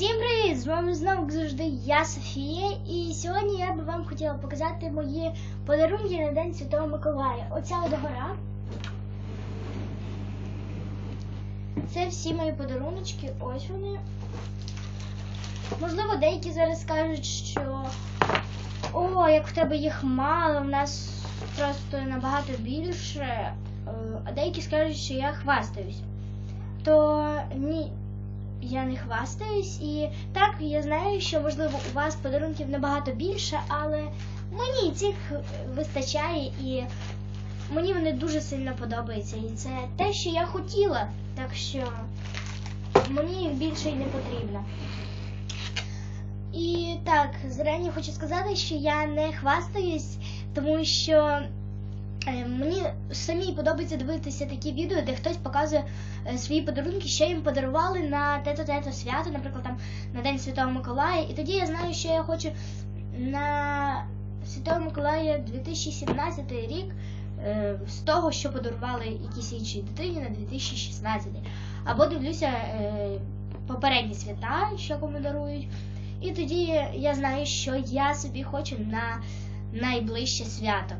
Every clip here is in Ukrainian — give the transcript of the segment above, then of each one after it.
Всім привіт! З вами знову як завжди я Софія, і сьогодні я би вам хотіла показати мої подарунки на День Святого Миколая. Оця от гора. Це всі мої подаруночки, ось вони. Можливо, деякі зараз скажуть, що о, як в тебе їх мало, в нас просто набагато більше. Е, А деякі скажуть, що я хвастаюсь. То ні, я не хвастаюсь, і так я знаю, що можливо у вас подарунків набагато більше, але мені цих вистачає і мені вони дуже сильно подобаються. І це те, що я хотіла. Так що мені більше й не потрібно. І так, зрання хочу сказати, що я не хвастаюсь, тому що Е, Мені самі подобається дивитися такі відео, де хтось показує свої подарунки, що їм подарували на тето-тето свято, наприклад, там на День Святого Миколая. І тоді я знаю, що я хочу на Святого Миколая 2017 рік е, з того, що подарували якійсь іншій дитині на 2016. Або дивлюся е, попередні свята, що кому дарують. І тоді я знаю, що я собі хочу на найближче свято.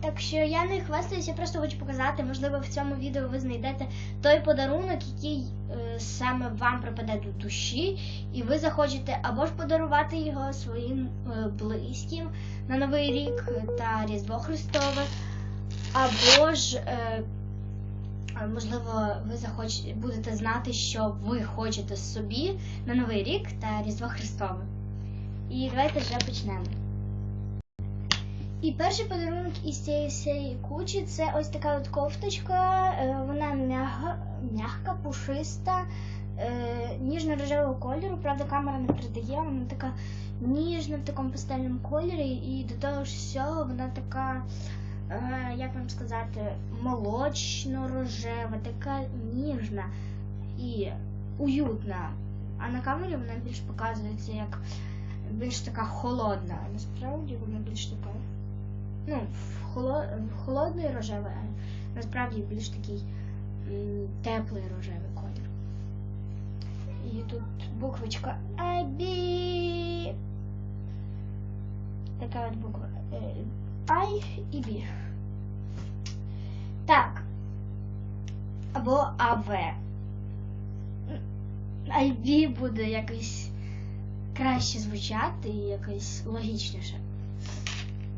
Так що я не хвастаюся, я просто хочу показати. Можливо, в цьому відео ви знайдете той подарунок, який е, саме вам припаде до душі, і ви захочете або ж подарувати його своїм е, близьким на Новий рік та Різдво Христове, або ж, е, можливо, ви захочете, будете знати, що ви хочете собі на Новий рік та Різдво Христове. І давайте вже почнемо. І перший подарунок із цієї всієї кучі це ось така от кофточка. е, Вона м'ягка, пушиста, е, ніжно-рожевого кольору. Правда, камера не передає, вона така ніжна в такому пастельному кольорі, і до того ж всього вона така, е, як вам сказати, молочно-рожева, така ніжна і уютна. А на камері вона більш показується як більш така холодна. Насправді вона більш така ну, холодний рожевий, а насправді більш такий теплий рожевий колір. І тут буквочка IB. Така от буква е, I і B. Так. Або АВ. IB буде якось краще звучати і якось логічніше.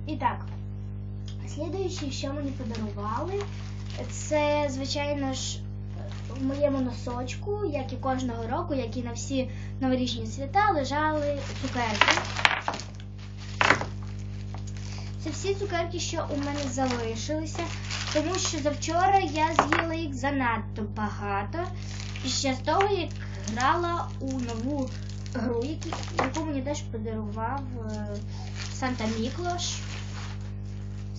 І так. Слідуюче, що мені подарували, це, звичайно ж, в моєму носочку, як і кожного року, як і на всі новорічні свята, лежали цукерки. Це всі цукерки, що у мене залишилися, тому що завчора я з'їла їх занадто багато. І ще з того, як грала у нову гру, яку мені теж подарував Санта Міклош.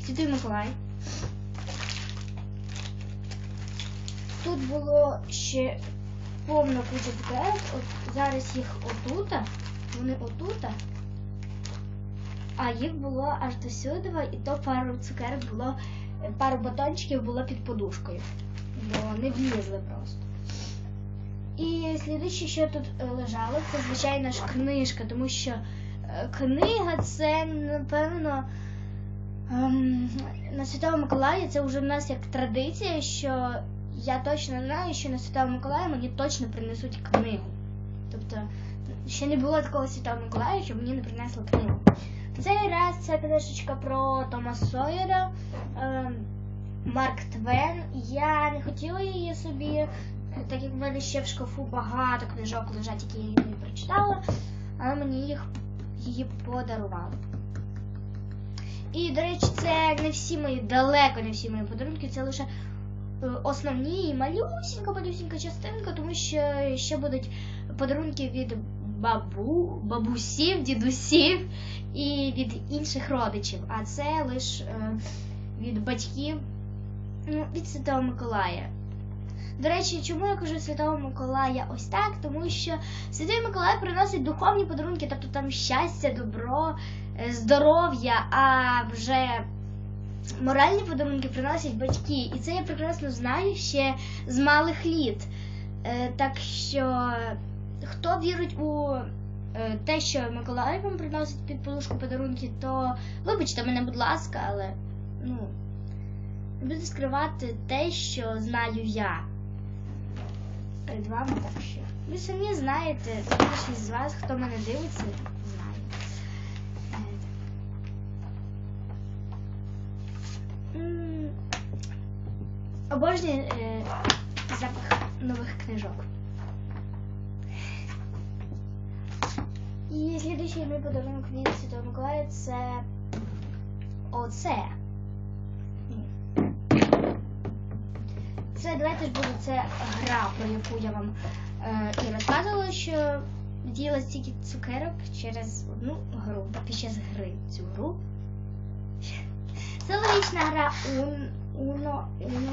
Святий Миколай. Тут було ще повна куча. От зараз їх отута. Вони отута. А їх було аж до сюди, і то пару цукерок було, пару батончиків було під подушкою. Бо не влізли просто. І слідуюче, що тут лежало, це, звичайно ж, книжка, тому що книга це, напевно. Ем, на Святого Миколая це вже в нас як традиція, що я точно знаю, що на Святого Миколая мені точно принесуть книгу. Тобто ще не було такого Святого Миколая, щоб мені не принесли книгу. Цей раз це книжечка про Тома Сойера, ем, Марк Твен. Я не хотіла її собі, так як в мене ще в шкафу багато книжок лежать, які я не прочитала, але мені їх її подарували. І, до речі, це не всі мої, далеко не всі мої подарунки, це лише основні і малюсінька, малюсінька частинка, тому що ще будуть подарунки від бабу, бабусів, дідусів і від інших родичів. А це лише від батьків, ну, від Святого Миколая. До речі, чому я кажу Святого Миколая ось так? Тому що Святий Миколай приносить духовні подарунки, тобто там щастя, добро, здоров'я, а вже моральні подарунки приносять батьки. І це я прекрасно знаю ще з малих літ. Так що хто вірить у е, те, що Миколай вам приносить під подушку подарунки, то вибачте мене, будь ласка, але ну, буду скривати те, що знаю я перед вами, так що. Ви самі знаєте, більшість з вас, хто мене дивиться, Обожнюю е, запах нових книжок. І слідуючий мій подарунок від Святого Миколая це оце. Це давайте ж буде це гра, про яку я вам е, і розказувала, що діла стільки цукерок через одну гру, під час гри цю гру. Це логічна гра Ун- Уно, Уно.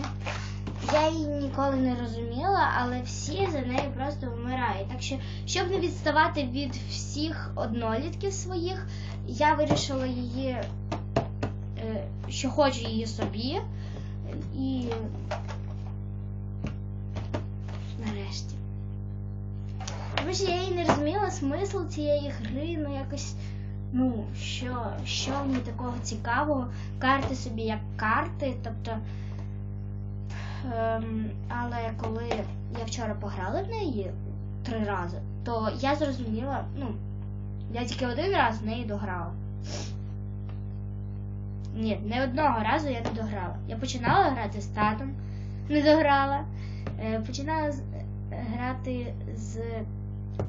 Я її ніколи не розуміла, але всі за нею просто вмирають. Так що, щоб не відставати від всіх однолітків своїх, я вирішила її, е, що хочу її собі. І нарешті. Тому що я її не розуміла смисл цієї гри, ну якось. Ну, що, що в ній такого цікавого? Карти собі як карти, тобто. Ем, але коли я вчора пограла в неї три рази, то я зрозуміла, ну, я тільки один раз в неї дограла. Ні, не одного разу я не дограла. Я починала грати з татом, не дограла. Е, починала з- е, грати з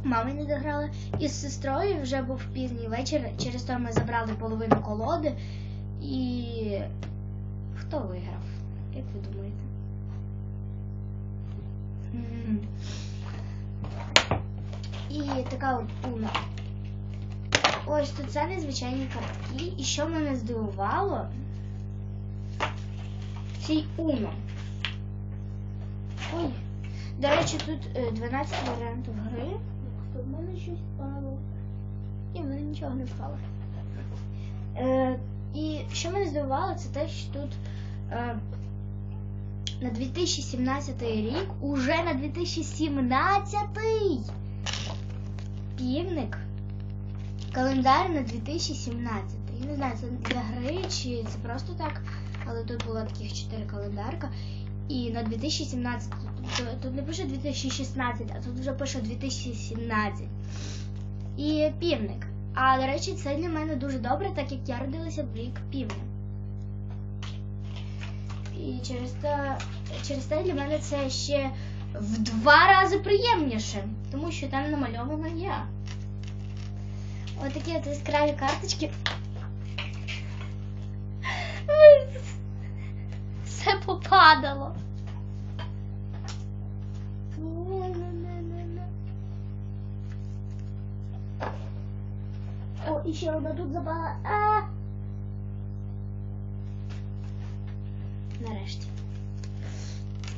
мамою не дограла. І з сестрою вже був пізній вечір. Через то ми забрали половину колоди. І хто виграв? Як ви думаєте? І така от уна. Ось тут це незвичайні картки. І що мене здивувало? Цей Уно. Ой. До речі, тут е, 12 варіантів гри. Тут в мене щось впало. І в мене нічого не впало. Е, і що мене здивувало, це те, що тут е, на 2017 рік, уже на 2017 півник. Календар на 2017. Я не знаю, це для гри чи це просто так, але тут було таких 4 календарка. І на 2017, тут, не пише 2016, а тут вже пише 2017. І півник. А до речі, це для мене дуже добре, так як я родилася в рік півня. І через те, через те для мене це ще в два рази приємніше, тому що там намальована я. Ось такі от яскраві карточки. Все попадало. О, одна тут запала. А! Нарешті.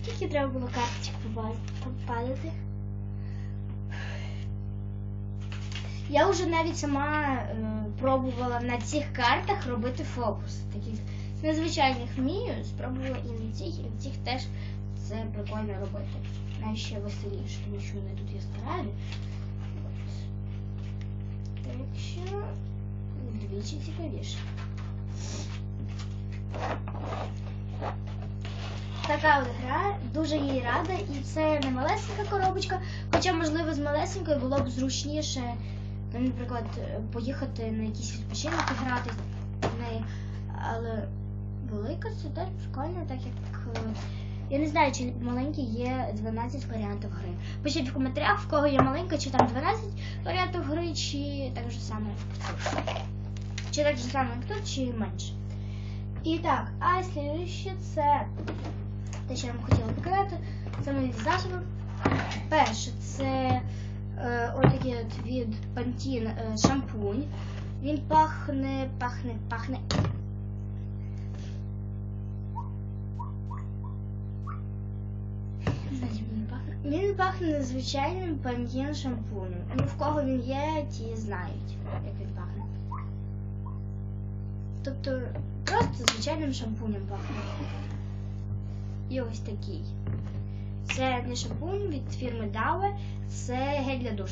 Скільки треба було карточок попа- попадати? Я вже навіть сама е, пробувала на цих картах робити фокус. Таких незвичайних вмію, спробувала і на цих, і на цих теж це прикольно робити. Навіть ще веселіше, тому що вони тут яскраві. От. Вдвічі цікавіше. Така от гра, дуже їй рада, і це не малесенька коробочка, хоча, можливо, з малесенькою було б зручніше, ну, наприклад, поїхати на якісь відпочинок і грати в неї. Але велика це теж прикольно, так як. е, Я не знаю, чи маленькі є 12 варіантів гри. Пишіть в коментарях, в кого є маленька, чи там 12 варіантів гри, чи так же саме. Чи так же саме як тут, чи менше. І так, а слідуще це те, що я вам хотіла показати, це мої засоби. Перше, це е, ось такий от від Pantene е, шампунь. Він пахне, пахне, пахне. Він пахне. Звичайним Pantene шампунем. Ну, в кого він є, ті знають, як він пахне. Тобто просто звичайним шампунем пахне. І ось такий. Це не шампунь від фірми Dove, це гель для душу.